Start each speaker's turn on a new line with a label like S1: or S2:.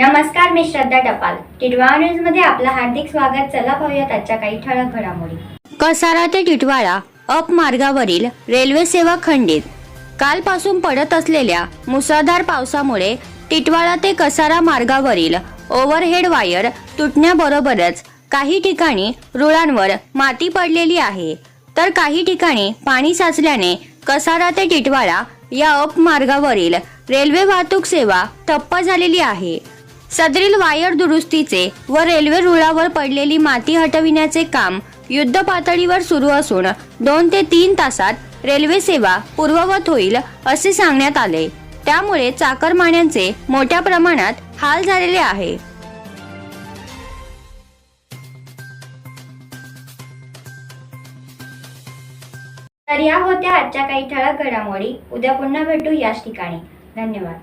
S1: नमस्कार मी श्रद्धा टपाल. टिटवाळा न्यूजमध्ये आपलं हार्दिक स्वागत. चला पाहूयात आजच्या काही ठळक घडामोडी.
S2: कसारा ते टिटवाळा अप मार्गावरील रेल्वे सेवा खंडित. कालपासून पडत असलेल्या मुसळधार पावसामुळे टिटवाळा ते कसारा मार्गावरील ओव्हरहेड वायर तुटण्याबरोबरच काही ठिकाणी रुळांवर माती पडलेली आहे. तर काही ठिकाणी पाणी साचल्याने कसारा ते टिटवाळा या अप मार्गावरील रेल्वे वाहतूक सेवा ठप्प झालेली आहे. सदरील वायर दुरुस्तीचे व रेल्वे रुळावर पडलेली माती हटविण्याचे काम युद्ध पातळीवर सुरू असून दोन ते तीन तासात रेल्वे सेवा पूर्ववत होईल असे सांगण्यात आले. त्यामुळे चाकरमान्यांचे मोठ्या प्रमाणात हाल झालेले आहे.
S1: तर या होत्या आजच्या काही ठळक घडामोडी. उद्या पुन्हा भेटू याच ठिकाणी. धन्यवाद.